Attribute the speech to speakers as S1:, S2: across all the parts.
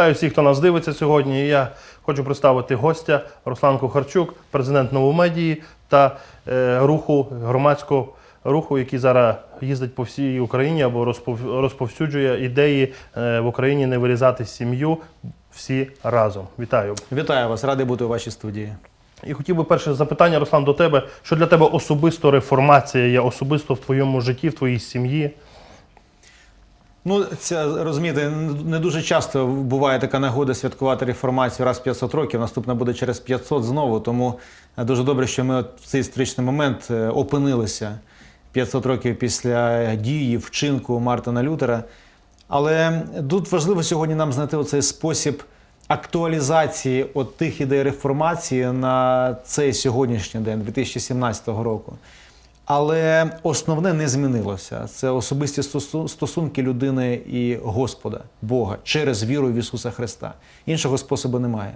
S1: Вітаю всіх, хто нас дивиться сьогодні. Я хочу представити гостя Руслан Кухарчук, президент новомедії та е, руху громадського руху, який зараз їздить по всій Україні або розпов- розповсюджує ідеї е, в Україні не вирізати сім'ю всі разом. Вітаю.
S2: Вітаю вас, радий бути у вашій студії.
S1: І хотів би перше запитання, Руслан, до тебе. Що для тебе особисто реформація є особисто в твоєму житті, в твоїй сім'ї?
S2: Ну, це розумієте, не дуже часто буває така нагода святкувати реформацію раз в 500 років. Наступна буде через 500 знову. Тому е, дуже добре, що ми в цей історичний момент е, опинилися 500 років після дії, вчинку Мартина Лютера. Але тут важливо сьогодні нам знайти оцей спосіб актуалізації от тих ідей реформації на цей сьогоднішній день, 2017 року. Але основне не змінилося. Це особисті стосунки людини і Господа, Бога через віру в Ісуса Христа. Іншого способу немає.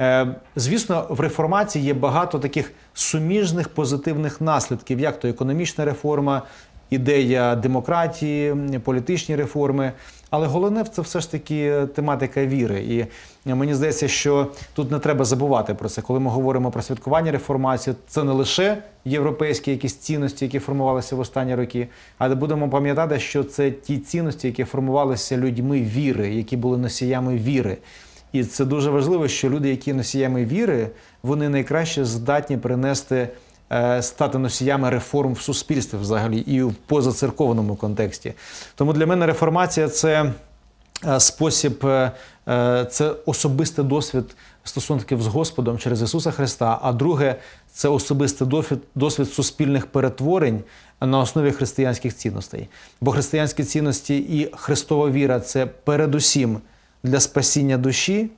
S2: Е, Звісно, в реформації є багато таких суміжних позитивних наслідків, як то економічна реформа, ідея демократії, політичні реформи. Але головне це все ж таки тематика віри. І мені здається, що тут не треба забувати про це. Коли ми говоримо про святкування реформації, це не лише європейські якісь цінності, які формувалися в останні роки, але будемо пам'ятати, що це ті цінності, які формувалися людьми віри, які були носіями віри. І це дуже важливо, що люди, які носіями віри, вони найкраще здатні принести е, стати носіями реформ в суспільстві взагалі і в позацерковному контексті. Тому для мене реформація це е, спосіб, е, е, це особистий досвід стосунків з Господом через Ісуса Христа. А друге, це особистий досвід, досвід суспільних перетворень на основі християнських цінностей. Бо християнські цінності і Христова віра це передусім для спасіння душі,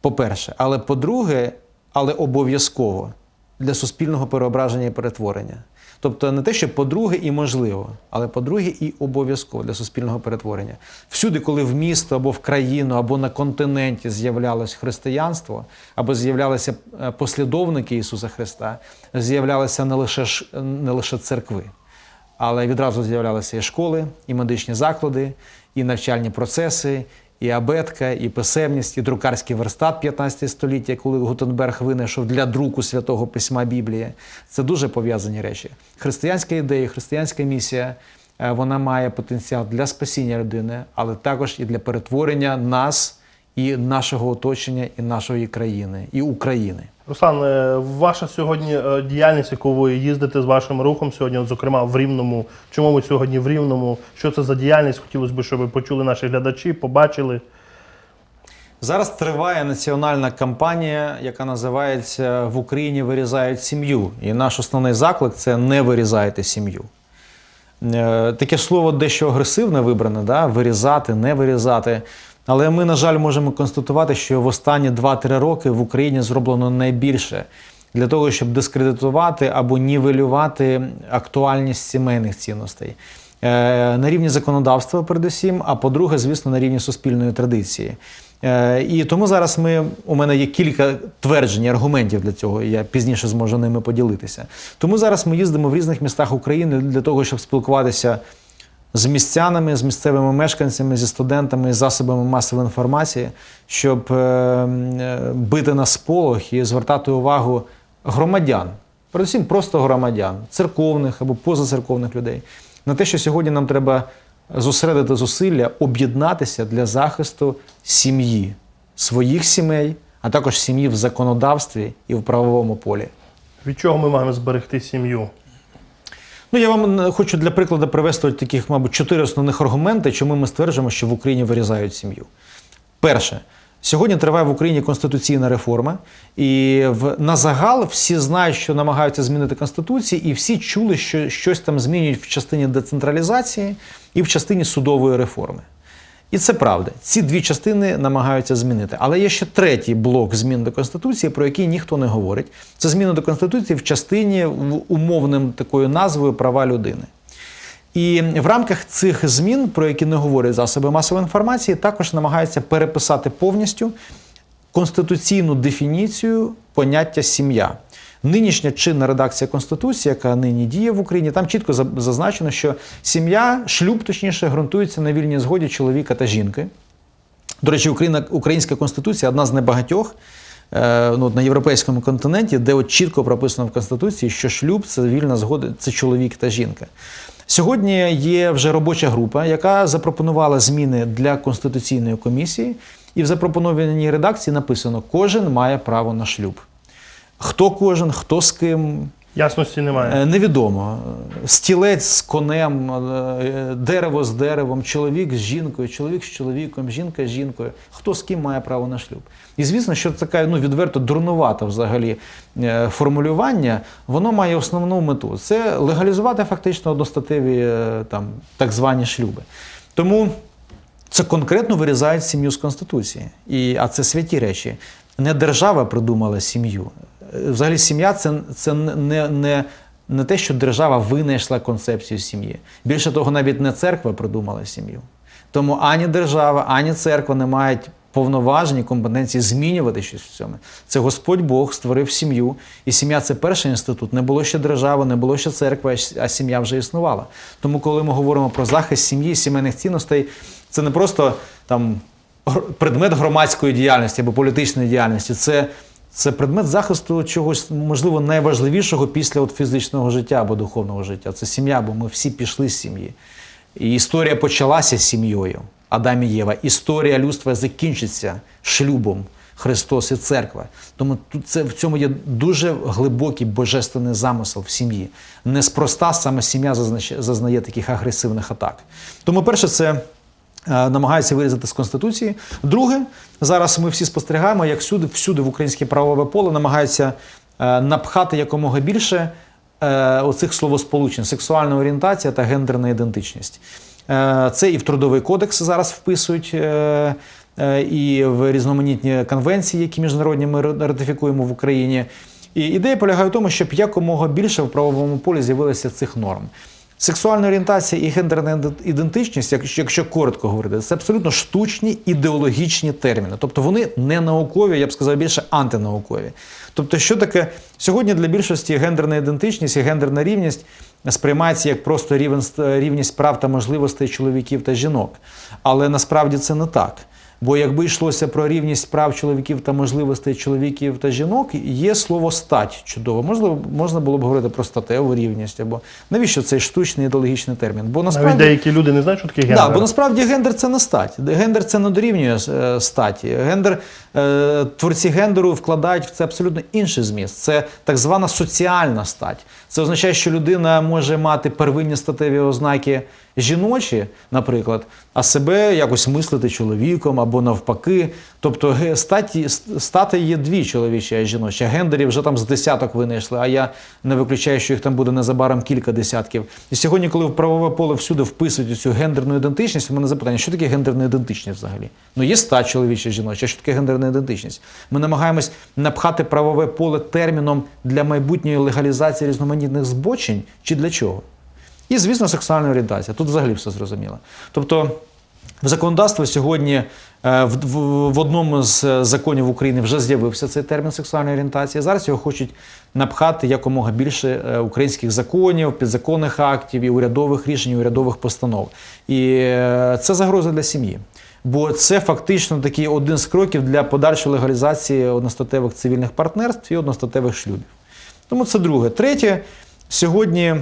S2: по-перше, але по-друге, але обов'язково для суспільного переображення і перетворення. Тобто не те, що по-друге і можливо, але по-друге і обов'язково для суспільного перетворення. Всюди, коли в місто або в країну, або на континенті з'являлось християнство, або з'являлися е, послідовники Ісуса Христа, з'являлися не лише не лише церкви, але відразу з'являлися і школи, і медичні заклади, і навчальні процеси, і абетка, і писемність, і друкарський верстат 15 століття, коли Гутенберг винайшов для друку святого письма Біблії. Це дуже пов'язані речі. Християнська ідея, християнська місія. е, Вона має потенціал для спасіння людини, але також і для перетворення нас і нашого оточення, і нашої країни, і України.
S1: Руслан, е, ваша сьогодні е, діяльність, яку ви їздите з вашим рухом сьогодні, от, зокрема в Рівному. Чому ви сьогодні в Рівному? Що це за діяльність? Хотілося б, щоб ви почули наші глядачі, побачили.
S2: Зараз триває національна кампанія, яка називається В Україні вирізають сім'ю. І наш основний заклик це не вирізайте сім'ю. Е, Таке слово дещо агресивне вибране, да? вирізати, не вирізати. Але ми, на жаль, можемо констатувати, що в останні 2-3 роки в Україні зроблено найбільше для того, щоб дискредитувати або нівелювати актуальність сімейних цінностей. Е, На рівні законодавства, передусім, а по-друге, звісно, на рівні суспільної традиції. Е, І тому зараз ми у мене є кілька тверджень, аргументів для цього. і Я пізніше зможу ними поділитися. Тому зараз ми їздимо в різних містах України для того, щоб спілкуватися з містянами, з місцевими мешканцями, зі студентами, з засобами масової інформації, щоб е, е, бити на сполох і звертати увагу громадян, передусім просто громадян, церковних або позацерковних людей, на те, що сьогодні нам треба зосередити зусилля, об'єднатися для захисту сім'ї, своїх сімей, а також сім'ї в законодавстві і в правовому полі.
S1: Від чого ми маємо зберегти сім'ю?
S2: Ну, я вам е, хочу для прикладу привести таких, мабуть, чотири основних аргументи, чому ми стверджуємо, що в Україні вирізають сім'ю. Перше, сьогодні триває в Україні конституційна реформа, і в, на загал всі знають, що намагаються змінити конституцію, і всі чули, що щось там змінюють в частині децентралізації і в частині судової реформи. І це правда. Ці дві частини намагаються змінити. Але є ще третій блок змін до Конституції, про який ніхто не говорить. Це зміни до Конституції в частині умовним такою назвою права людини. І в рамках цих змін, про які не говорять засоби масової інформації, також намагаються переписати повністю конституційну дефініцію поняття сім'я. Нинішня чинна редакція Конституції, яка нині діє в Україні, там чітко зазначено, що сім'я, шлюб точніше, ґрунтується на вільній згоді чоловіка та жінки. До речі, Україна, українська конституція одна з небагатьох е, ну, на європейському континенті, де от чітко прописано в Конституції, що шлюб це вільна згода, це чоловік та жінка. Сьогодні є вже робоча група, яка запропонувала зміни для конституційної комісії, і в запропонованій редакції написано: кожен має право на шлюб. Хто кожен, хто з ким,
S1: Ясності немає.
S2: Е, Невідомо. Стілець з конем, е, дерево з деревом, чоловік з жінкою, чоловік з чоловіком, жінка з жінкою. Хто з ким має право на шлюб? І звісно, що така ну, відверто дурнувата взагалі е, формулювання, воно має основну мету це легалізувати фактично одностатеві там, так звані шлюби. Тому це конкретно вирізають сім'ю з Конституції. І, а це святі речі. Не держава придумала сім'ю. Взагалі, сім'я це, це не, не, не те, що держава винайшла концепцію сім'ї. Більше того, навіть не церква придумала сім'ю. Тому ані держава, ані церква не мають повноважень і компетенції змінювати щось в цьому. Це Господь Бог створив сім'ю, і сім'я це перший інститут. Не було ще держави, не було ще церкви, а сім'я вже існувала. Тому, коли ми говоримо про захист сім'ї, сімейних цінностей, це не просто там предмет громадської діяльності або політичної діяльності. Це, це предмет захисту чогось, можливо, найважливішого після от фізичного життя або духовного життя. Це сім'я, бо ми всі пішли з сім'ї. І історія почалася з сім'єю Адам і Єва. Історія людства закінчиться шлюбом Христос і церква. Тому тут це в цьому є дуже глибокий божественний замисел в сім'ї. Неспроста саме сім'я зазнає таких агресивних атак. Тому, перше, це е, намагаються вирізати з конституції. Друге, зараз ми всі спостерігаємо, як всюди, всюди в українське правове поле намагаються е, напхати якомога більше е, оцих словосполучень: сексуальна орієнтація та гендерна ідентичність. Це і в трудовий кодекс зараз вписують. І в різноманітні конвенції, які міжнародні ми ратифікуємо в Україні. І ідея полягає в тому, щоб якомога більше в правовому полі з'явилося цих норм. Сексуальна орієнтація і гендерна ідентичність, якщо, коротко говорити, це абсолютно штучні ідеологічні терміни. Тобто вони не наукові, я б сказав більше антинаукові. Тобто, що таке сьогодні для більшості гендерна ідентичність і гендерна рівність сприймається як просто рівенство- рівність прав та можливостей чоловіків та жінок. Але насправді це не так. Бо якби йшлося про рівність прав чоловіків та можливостей чоловіків та жінок, є слово стать чудово. Можливо, можна було б говорити про статеву рівність або навіщо цей штучний ідеологічний термін? Бо
S1: Навіть
S2: насправді
S1: деякі люди не знають, що таке гендер.
S2: Да, бо насправді гендер це не стать. Гендер це не дорівнює е, статі. Гендер, е, творці гендеру вкладають в це абсолютно інший зміст. Це так звана соціальна стать. Це означає, що людина може мати первинні статеві ознаки жіночі, наприклад, а себе якось мислити чоловіком або навпаки. Тобто статі, стати є дві чоловічі, а жіночі. Гендерів вже там з десяток винайшли, а я не виключаю, що їх там буде незабаром кілька десятків. І сьогодні, коли в правове поле всюди вписують цю гендерну ідентичність, у мене запитання, що таке гендерна ідентичність взагалі? Ну є стать чоловіча жіноча, що таке гендерна ідентичність? Ми намагаємось напхати правове поле терміном для майбутньої легалізації різноманітних збочень чи для чого? І, звісно, сексуальна орієнтація. Тут взагалі все зрозуміло. Тобто, в законодавстві сьогодні е, в, в, в одному з е, законів України вже з'явився цей термін сексуальної орієнтації. Зараз його хочуть напхати якомога більше е, українських законів, підзаконних актів, і урядових рішень, і урядових постанов. І це загроза для сім'ї. Бо це фактично такий один з кроків для подальшої легалізації одностатевих цивільних партнерств і одностатевих шлюбів. Тому це друге. Третє, сьогодні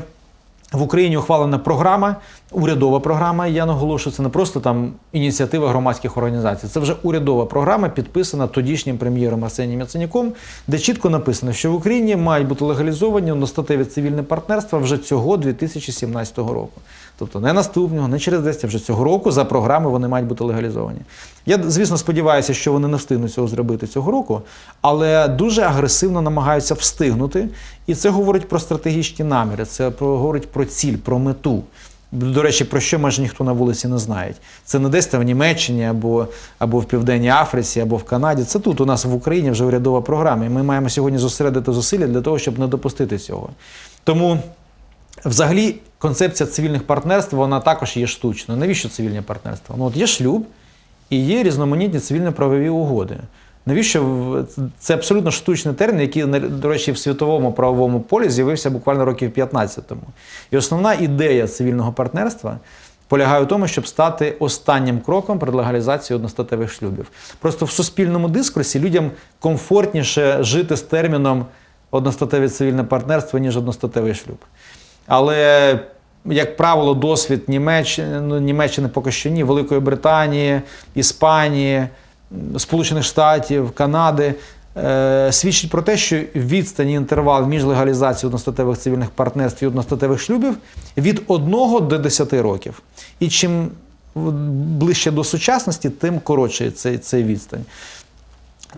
S2: в Україні ухвалена програма, урядова програма. Я наголошую, це не просто там ініціатива громадських організацій. Це вже урядова програма, підписана тодішнім прем'єром Арсенієм Яценюком, де чітко написано, що в Україні мають бути легалізовані одностатеві цивільне партнерства вже цього 2017 року. Тобто не наступного, не через 10, а вже цього року за програми вони мають бути легалізовані. Я, звісно, сподіваюся, що вони не встигнуть цього зробити цього року, але дуже агресивно намагаються встигнути. І це говорить про стратегічні наміри, це говорить про ціль, про мету. До речі, про що майже ніхто на вулиці не знає. Це не десь там в Німеччині або, або в Південній Африці, або в Канаді. Це тут у нас в Україні вже урядова програма. І ми маємо сьогодні зосередити зусилля для того, щоб не допустити цього. Тому Взагалі, концепція цивільних партнерств вона також є штучною. Навіщо цивільне партнерство? Ну, от є шлюб і є різноманітні цивільно-правові угоди. Навіщо це абсолютно штучний термін, який, до речі, в світовому правовому полі з'явився буквально років 15 тому. І основна ідея цивільного партнерства полягає у тому, щоб стати останнім кроком перед легалізацією одностатевих шлюбів. Просто в суспільному дискурсі людям комфортніше жити з терміном одностатеве цивільне партнерство, ніж одностатевий шлюб. Але, як правило, досвід Німеччини, ну, Німеччини поки що ні, Великої Британії, Іспанії, Сполучених Штатів, Канади е, свідчить про те, що відстані інтервал між легалізацією одностатевих цивільних партнерств і одностатевих шлюбів від 1 до 10 років. І чим ближче до сучасності, тим коротше цей, цей відстань.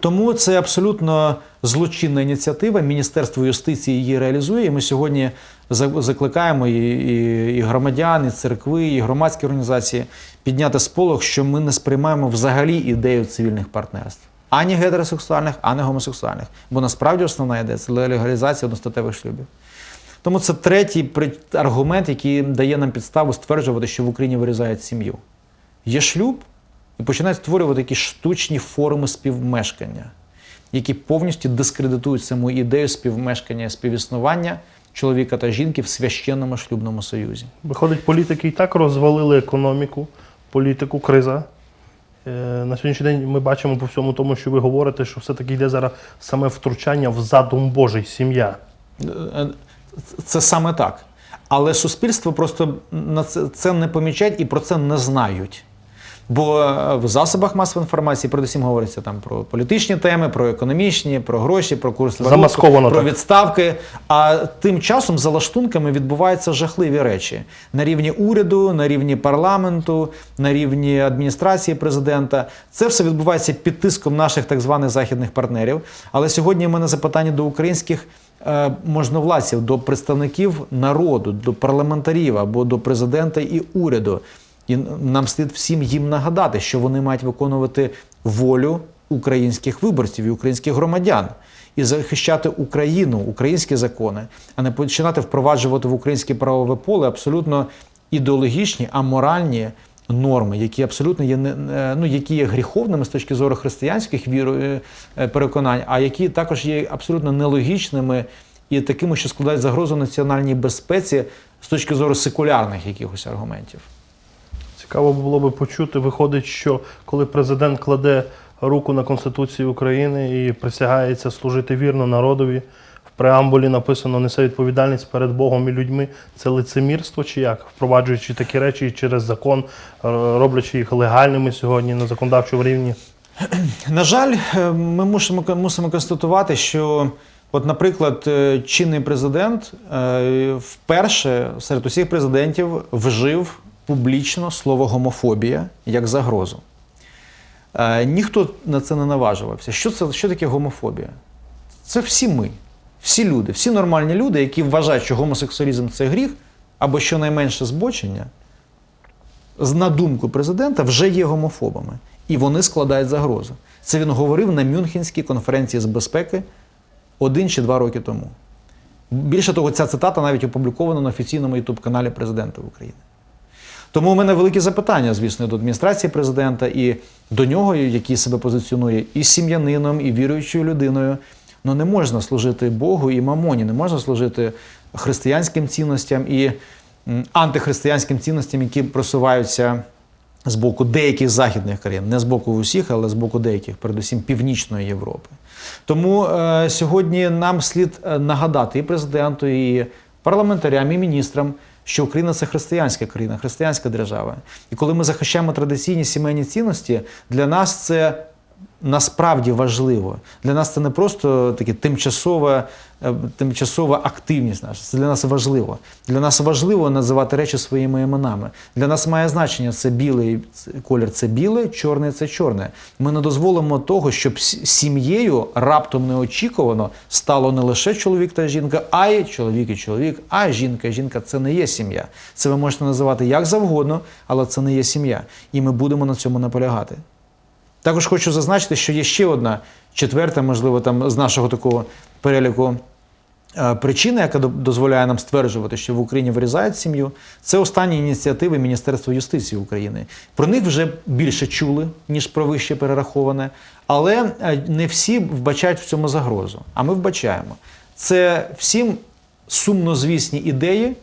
S2: Тому це абсолютно злочинна ініціатива. Міністерство юстиції її реалізує. І ми сьогодні закликаємо і, і, і громадян, і церкви, і громадські організації підняти сполох, що ми не сприймаємо взагалі ідею цивільних партнерств. Ані гетеросексуальних, ані гомосексуальних. Бо насправді основна ідея це легалізація одностатевих шлюбів. Тому це третій аргумент, який дає нам підставу стверджувати, що в Україні вирізають сім'ю. Є шлюб, і починають створювати якісь штучні форми співмешкання, які повністю дискредитують саму ідею співмешкання, співіснування чоловіка та жінки в священному шлюбному союзі.
S1: Виходить, політики і так розвалили економіку, політику, криза. Е, На сьогоднішній день ми бачимо по всьому тому, що ви говорите, що все-таки йде зараз саме втручання в задум Божий, сім'я.
S2: Е, Це саме так. Але суспільство просто на це, це не помічають і про це не знають. Бо е, в засобах масової інформації передусім говориться там про політичні теми, про економічні, про гроші, про курс валют,
S1: Замасковано
S2: про
S1: так.
S2: відставки. А тим часом за лаштунками відбуваються жахливі речі на рівні уряду, на рівні парламенту, на рівні адміністрації президента. Це все відбувається під тиском наших так званих західних партнерів. Але сьогодні в мене запитання до українських е, можновладців, до представників народу, до парламентарів або до президента і уряду. І нам слід всім їм нагадати, що вони мають виконувати волю українських виборців і українських громадян і захищати Україну, українські закони, а не починати впроваджувати в українське правове поле абсолютно ідеологічні, аморальні норми, які абсолютно є не ну, які є гріховними з точки зору християнських вір е, е, переконань, а які також є абсолютно нелогічними і такими, що складають загрозу національній безпеці з точки зору секулярних якихось аргументів.
S1: Цікаво було би почути. Виходить, що коли президент кладе руку на Конституцію України і присягається служити вірно народові, в преамбулі написано несе відповідальність перед Богом і людьми. Це лицемірство чи як? Впроваджуючи такі речі через закон, е, роблячи їх легальними сьогодні на законодавчому рівні.
S2: На жаль, е, ми мусимо, мусимо констатувати, що, от, наприклад, е, чинний президент вперше серед усіх президентів вжив публічно слово гомофобія як загрозу. Е, Ніхто на це не наважувався. Що це що таке гомофобія? Це всі ми, всі люди, всі нормальні люди, які вважають, що гомосексуалізм це гріх або щонайменше збочення, на думку президента, вже є гомофобами. І вони складають загрозу. Це він говорив на Мюнхенській конференції з безпеки один чи два роки тому. Більше того, ця цитата навіть опублікована на офіційному ютуб-каналі президента України. Тому у мене великі запитання, звісно, до адміністрації президента і до нього, який себе позиціонує і сім'янином, і віруючою людиною. Ну не можна служити Богу і мамоні, не можна служити християнським цінностям і антихристиянським цінностям, які просуваються з боку деяких західних країн, не з боку усіх, але з боку деяких, передусім Північної Європи. Тому е, сьогодні нам слід е, нагадати і президенту, і парламентарям, і міністрам, що Україна це християнська країна, християнська держава. І коли ми захищаємо традиційні сімейні цінності, для нас це насправді важливо. Для нас це не просто таке тимчасова, е, тимчасова активність наша. Це для нас важливо. Для нас важливо називати речі своїми іменами. Для нас має значення це білий колір це біле, чорне це чорне. Ми не дозволимо того, щоб сім'єю раптом неочікувано стало не лише чоловік та жінка, а й чоловік і чоловік, а жінка жінка це не є сім'я. Це ви можете називати як завгодно, але це не є сім'я. І ми будемо на цьому наполягати. Також хочу зазначити, що є ще одна четверта, можливо, там з нашого такого переліку е, причина, яка дозволяє нам стверджувати, що в Україні вирізають сім'ю. Це останні ініціативи Міністерства юстиції України. Про них вже більше чули, ніж про вище перераховане, але е, не всі вбачають в цьому загрозу. А ми вбачаємо. Це всім сумнозвісні ідеї,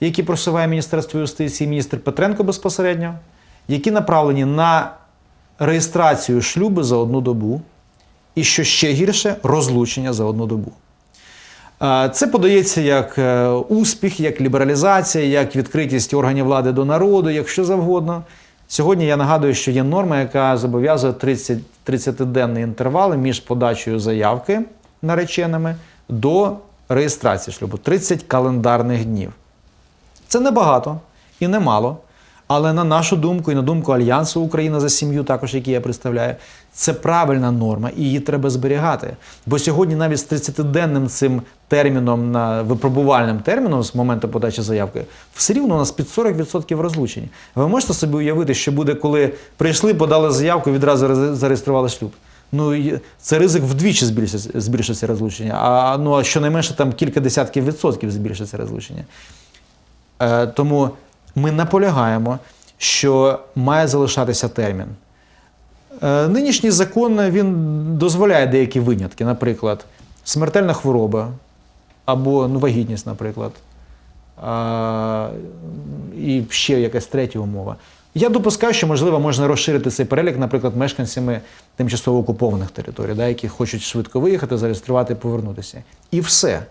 S2: які просуває Міністерство юстиції, міністр Петренко безпосередньо, які направлені на реєстрацію шлюбу за одну добу, і що ще гірше, розлучення за одну добу. Е, Це подається як е, успіх, як лібералізація, як відкритість органів влади до народу, як що завгодно. Сьогодні я нагадую, що є норма, яка зобов'язує 30, 30-денний інтервал між подачею заявки нареченими до реєстрації шлюбу 30 календарних днів. Це небагато і немало. Але на нашу думку і на думку Альянсу Україна за сім'ю, також який я представляю, це правильна норма, і її треба зберігати. Бо сьогодні навіть з 30-денним цим терміном на випробувальним терміном з моменту подачі заявки, все рівно у нас під 40% розлучень. Ви можете собі уявити, що буде, коли прийшли, подали заявку, відразу зареєстрували шлюб. Ну це ризик вдвічі збільшиться, збільшиться розлучення. А ну а щонайменше там кілька десятків відсотків збільшиться розлучення. Е, тому ми наполягаємо, що має залишатися термін. Е, нинішній закон він дозволяє деякі винятки, наприклад, смертельна хвороба або ну, вагітність, наприклад, а, і ще якась третя умова. Я допускаю, що можливо можна розширити цей перелік, наприклад, мешканцями тимчасово окупованих територій, да, які хочуть швидко виїхати, зареєструвати повернутися. І все.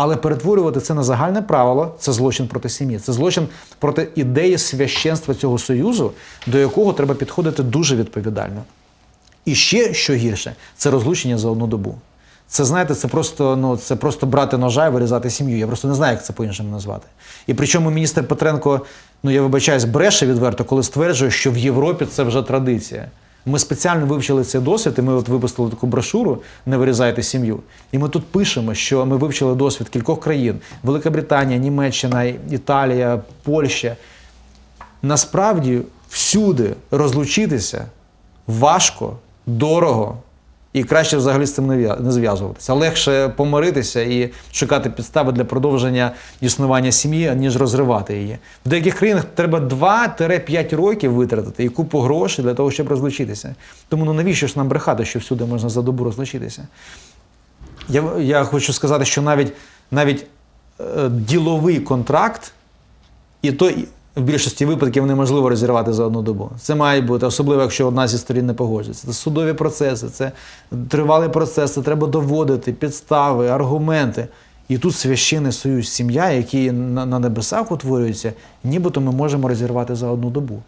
S2: Але перетворювати це на загальне правило це злочин проти сім'ї. Це злочин проти ідеї священства цього союзу, до якого треба підходити дуже відповідально. І ще що гірше, це розлучення за одну добу. Це знаєте, це просто ну це просто брати ножа і вирізати сім'ю. Я просто не знаю, як це по-іншому назвати. І причому міністр Петренко, ну я вибачаюсь, бреше відверто, коли стверджує, що в Європі це вже традиція. Ми спеціально вивчили цей досвід, і ми от випустили таку брошуру Не вирізайте сім'ю. І ми тут пишемо, що ми вивчили досвід кількох країн: Велика Британія, Німеччина, Італія, Польща. Насправді всюди розлучитися важко, дорого. І краще взагалі з цим не зв'язуватися. Легше помиритися і шукати підстави для продовження існування сім'ї, ніж розривати її. В деяких країнах треба 2-5 років витратити і купу грошей для того, щоб розлучитися. Тому ну навіщо ж нам брехати, що всюди можна за добу розлучитися? Я, я хочу сказати, що навіть, навіть е, діловий контракт, і то і в більшості випадків неможливо розірвати за одну добу. Це має бути, особливо якщо одна зі сторін не погоджується. Це судові процеси, це тривалий процес, це треба доводити, підстави, аргументи. І тут священний союз, сім'я, який на, небесах утворюється, нібито ми можемо розірвати за одну добу.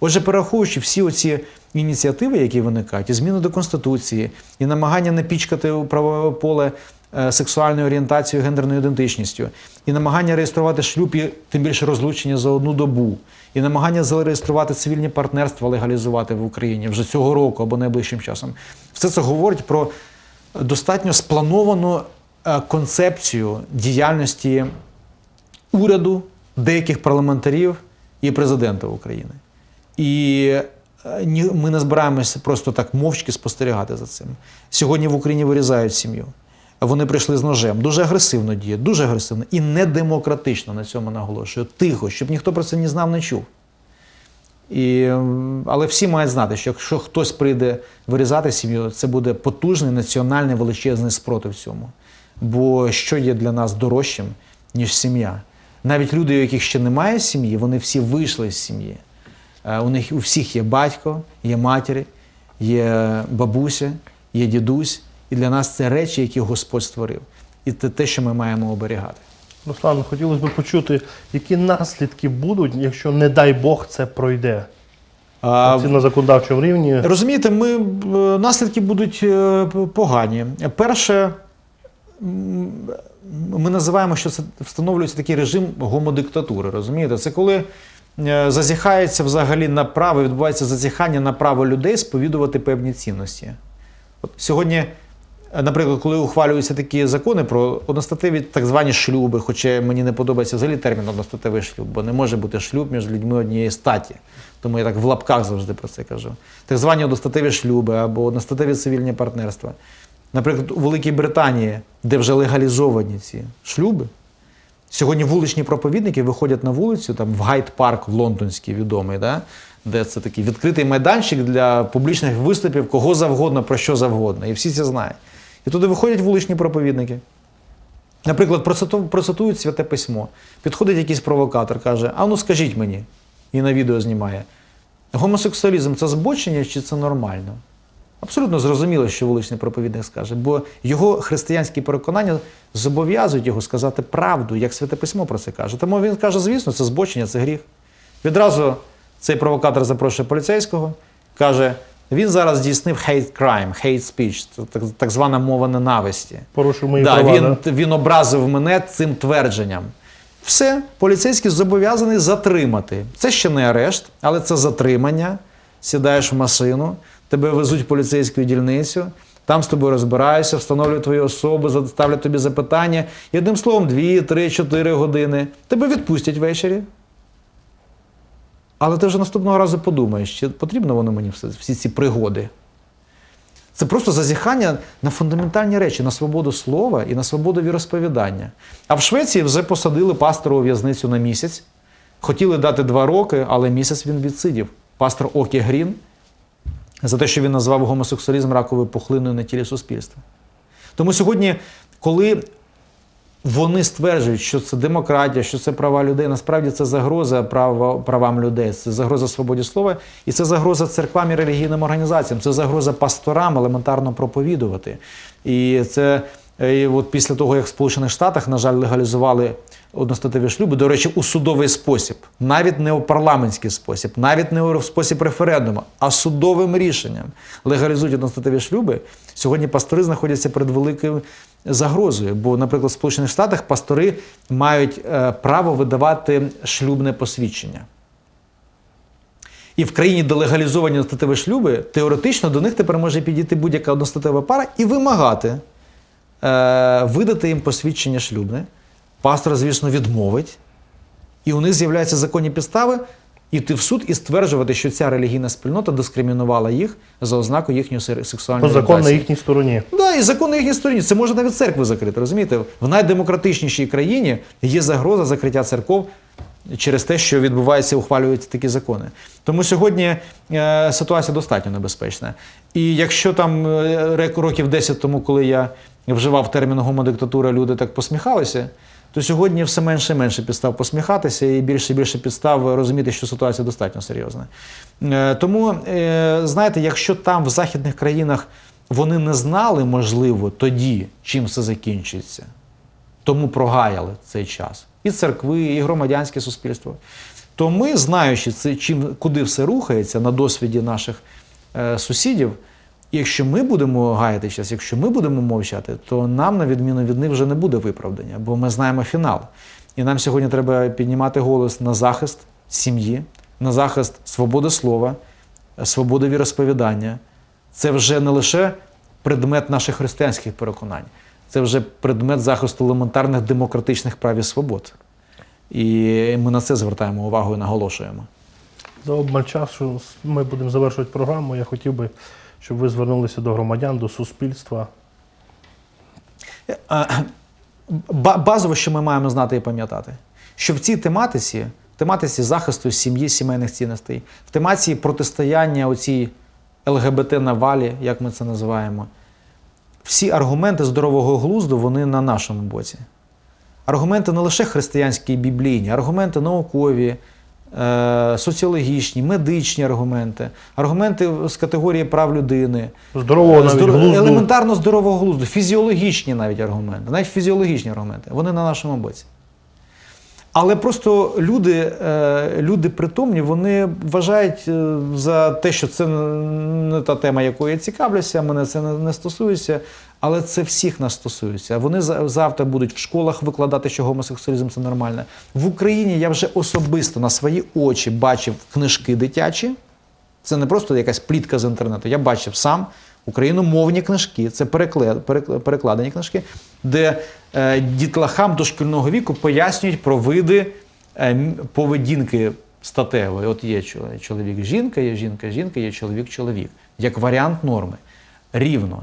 S2: Отже, перераховуючи всі оці ініціативи, які виникають, і зміни до Конституції, і намагання не пічкати у правове поле е, сексуальною орієнтацією, гендерною ідентичністю, і намагання реєструвати шлюб, і тим більше розлучення за одну добу, і намагання зареєструвати цивільні партнерства, легалізувати в Україні вже цього року або найближчим часом. Все це говорить про достатньо сплановану е, концепцію діяльності уряду, деяких парламентарів і президента України. І е, ми не збираємося просто так мовчки спостерігати за цим. Сьогодні в Україні вирізають сім'ю. Вони прийшли з ножем, дуже агресивно діють, дуже агресивно і недемократично на цьому наголошую. Тихо, щоб ніхто про це не знав, не чув. І, але всі мають знати, що якщо хтось прийде вирізати сім'ю, це буде потужний національний величезний спротив цьому. Бо що є для нас дорожчим, ніж сім'я? Навіть люди, у яких ще немає сім'ї, вони всі вийшли з сім'ї. Е, У них у всіх є батько, є матері, є бабуся, є дідусь. І для нас це речі, які Господь створив. І це те, що ми маємо оберігати.
S1: Руслан, хотілося б почути, які наслідки будуть, якщо, не дай Бог, це пройде.
S2: А,
S1: на законодавчому рівні.
S2: Розумієте, ми, е, наслідки будуть е, погані. Перше, ми називаємо, що це встановлюється такий режим гомодиктатури. Розумієте? Це коли е, зазіхається взагалі на право, відбувається зазіхання на право людей сповідувати певні цінності. От сьогодні, наприклад, коли ухвалюються такі закони про одностатеві так звані шлюби, хоча мені не подобається взагалі термін одностатевий шлюб, бо не може бути шлюб між людьми однієї статі. Тому я так в лапках завжди про це кажу. Так звані одностатеві шлюби або одностатеві цивільні партнерства. Наприклад, у Великій Британії, де вже легалізовані ці шлюби, Сьогодні вуличні проповідники виходять на вулицю, там в Гайд-парк лондонський відомий, да? де це такий відкритий майданчик для публічних виступів кого завгодно, про що завгодно. І всі це знають. І туди виходять вуличні проповідники. Наприклад, процитують святе письмо. Підходить якийсь провокатор, каже: А ну скажіть мені, і на відео знімає. Гомосексуалізм це збочення чи це нормально? Абсолютно зрозуміло, що вуличний проповідник скаже, бо його християнські переконання зобов'язують його сказати правду, як святе письмо про це каже. Тому він каже, звісно, це збочення, це гріх. Відразу цей провокатор запрошує поліцейського, каже: він зараз здійснив hate crime, hate speech, так, так звана мова ненависті.
S1: Порушив мої
S2: Да,
S1: права.
S2: він,
S1: да?
S2: він образив мене цим твердженням. Все, поліцейський зобов'язаний затримати. Це ще не арешт, але це затримання. Сідаєш в машину, тебе везуть в поліцейську дільницю, там з тобою розбираються, встановлюють твою особу, ставлять тобі запитання. І одним словом, 2, 3, 4 години. Тебе відпустять ввечері. Але ти вже наступного разу подумаєш, чи потрібно воно мені всі ці пригоди. Це просто зазіхання на фундаментальні речі, на свободу слова і на свободу віросповідання. А в Швеції вже посадили пастора у в'язницю на місяць. Хотіли дати два роки, але місяць він відсидів. Пастор Окі Грін за те, що він назвав гомосексуалізм раковою пухлиною на тілі суспільства. Тому сьогодні, коли вони стверджують, що це демократія, що це права людей. Насправді це загроза права, правам людей, це загроза свободі слова, і це загроза церквам і релігійним організаціям, це загроза пасторам елементарно проповідувати. І це е, і от після того, як в Сполучених Штатах, на жаль, легалізували одностатеві шлюби, до речі, у судовий спосіб, навіть не у парламентський спосіб, навіть не у спосіб референдуму, а судовим рішенням легалізують одностатеві шлюби. Сьогодні пастори знаходяться перед великою загрозою. Бо, наприклад, в Сполучених Штатах пастори мають е, право видавати шлюбне посвідчення. І в країні, де легалізовані одностатеві шлюби, теоретично до них тепер може підійти будь-яка одностатева пара і вимагати е, видати їм посвідчення шлюбне. Пастор, звісно, відмовить. І у них з'являються законні підстави йти в суд і стверджувати, що ця релігійна спільнота дискримінувала їх за ознаку їхньої сексуальної
S1: закон на їхній стороні.
S2: Да, і закон на їхній стороні. Це може навіть церкви закрити. Розумієте? В найдемократичнішій країні є загроза закриття церков через те, що відбувається, ухвалюються такі закони. Тому сьогодні е, ситуація достатньо небезпечна. І якщо там е, років 10 тому, коли я вживав термін гомодиктатура, люди так посміхалися. То сьогодні все менше і менше підстав посміхатися, і більше і більше підстав розуміти, що ситуація достатньо серйозна. Е, Тому, е, знаєте, якщо там в західних країнах вони не знали, можливо, тоді, чим все закінчиться, тому прогаяли цей час. І церкви, і громадянське суспільство. То ми, знаючи це, чим, куди все рухається на досвіді наших е, сусідів, якщо ми будемо гаяти час, якщо ми будемо мовчати, то нам, на відміну від них, вже не буде виправдання, бо ми знаємо фінал. І нам сьогодні треба піднімати голос на захист сім'ї, на захист свободи слова, свободи віросповідання. Це вже не лише предмет наших християнських переконань, це вже предмет захисту елементарних демократичних прав і свобод. І ми на це звертаємо увагу і наголошуємо.
S1: За обмаль часу ми будемо завершувати програму. Я хотів би, щоб ви звернулися до громадян, до суспільства.
S2: Е, Базово, що ми маємо знати і пам'ятати, що в цій тематиці, в тематиці захисту сім'ї, сімейних цінностей, в тематиці протистояння оцій ЛГБТ навалі, як ми це називаємо, всі аргументи здорового глузду вони на нашому боці. Аргументи не лише християнські і біблійні, аргументи наукові, е, соціологічні, медичні аргументи, аргументи з категорії прав людини,
S1: Здорового навіть
S2: Здор-
S1: глузду.
S2: елементарно здорового глузду, фізіологічні навіть аргументи, навіть фізіологічні аргументи, вони на нашому боці. Але просто люди, е, люди притомні, вони вважають е, за те, що це не та тема, якою я цікавлюся, мене це не стосується, але це всіх нас стосується. Вони завтра будуть в школах викладати, що гомосексуалізм це нормально. В Україні я вже особисто на свої очі бачив книжки дитячі, це не просто якась плітка з інтернету. Я бачив сам україномовні книжки, це перекладені книжки, де е, дітлахам дошкільного віку пояснюють про види е, поведінки статевої. От є чоловік-жінка, є жінка-жінка, є чоловік-чоловік. Як варіант норми. Рівно.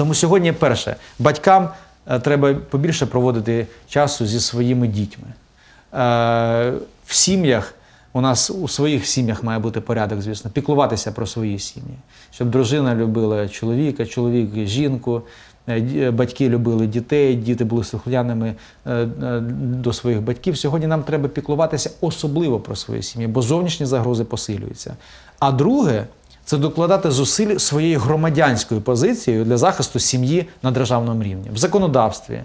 S2: Тому сьогодні, перше, батькам е, треба побільше проводити часу зі своїми дітьми. Е, В сім'ях у нас у своїх сім'ях має бути порядок, звісно, піклуватися про свої сім'ї, щоб дружина любила чоловіка, чоловік жінку, е, батьки любили дітей, діти були слухняними е, до своїх батьків. Сьогодні нам треба піклуватися особливо про свої сім'ї, бо зовнішні загрози посилюються. А друге, це докладати зусиль своєю громадянською позицією для захисту сім'ї на державному рівні, в законодавстві,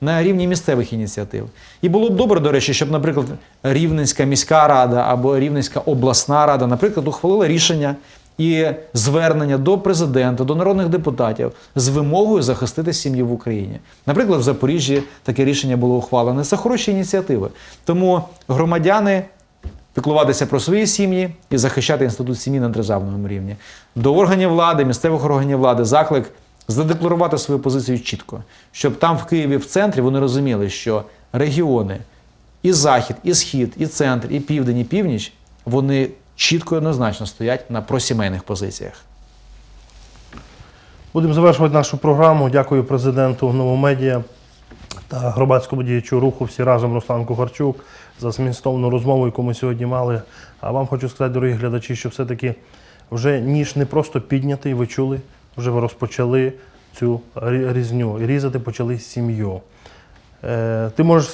S2: на рівні місцевих ініціатив. І було б добре, до речі, щоб, наприклад, Рівненська міська рада або Рівненська обласна рада, наприклад, ухвалила рішення і звернення до президента, до народних депутатів з вимогою захистити сім'ї в Україні. Наприклад, в Запоріжжі таке рішення було ухвалене. Це хороші ініціативи. Тому громадяни піклуватися про свої сім'ї і захищати інститут сім'ї на державному рівні. До органів влади, місцевих органів влади заклик задекларувати свою позицію чітко, щоб там в Києві в центрі вони розуміли, що регіони і захід, і схід, і центр, і південь, і північ вони чітко і однозначно стоять на просімейних позиціях.
S1: Будемо завершувати нашу програму. Дякую президенту Новомедіа та громадському діячу руху всі разом Руслан Кухарчук за змістовну розмову, яку ми сьогодні мали. А вам хочу сказати, дорогі глядачі, що все-таки вже ніж не просто піднятий, ви чули, вже ви розпочали цю різню і різати почали сім'ю. Е, ти можеш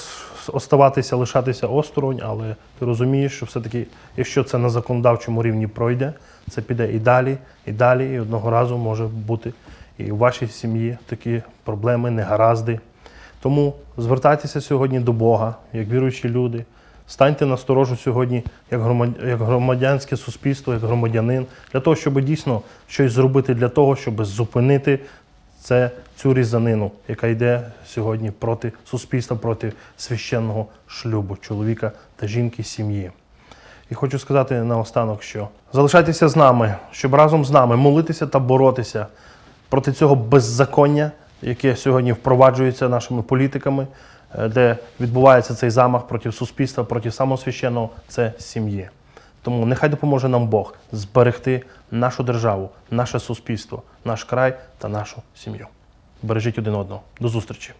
S1: оставатися, лишатися осторонь, але ти розумієш, що все-таки, якщо це на законодавчому рівні пройде, це піде і далі, і далі, і одного разу може бути і у вашій сім'ї такі проблеми, негаразди. Тому звертайтеся сьогодні до Бога, як віруючі люди. Станьте на сторожу сьогодні як громад- як громадянське суспільство, як громадянин, для того, щоб дійсно щось зробити для того, щоб зупинити це цю різанину, яка йде сьогодні проти суспільства, проти священного шлюбу чоловіка та жінки сім'ї. І хочу сказати наостанок, що залишайтеся з нами, щоб разом з нами молитися та боротися проти цього беззаконня, яке сьогодні впроваджується нашими політиками, де відбувається цей замах проти суспільства, проти самого священного це сім'ї. Тому нехай допоможе нам Бог зберегти нашу державу, наше суспільство, наш край та нашу сім'ю. Бережіть один одного. До зустрічі!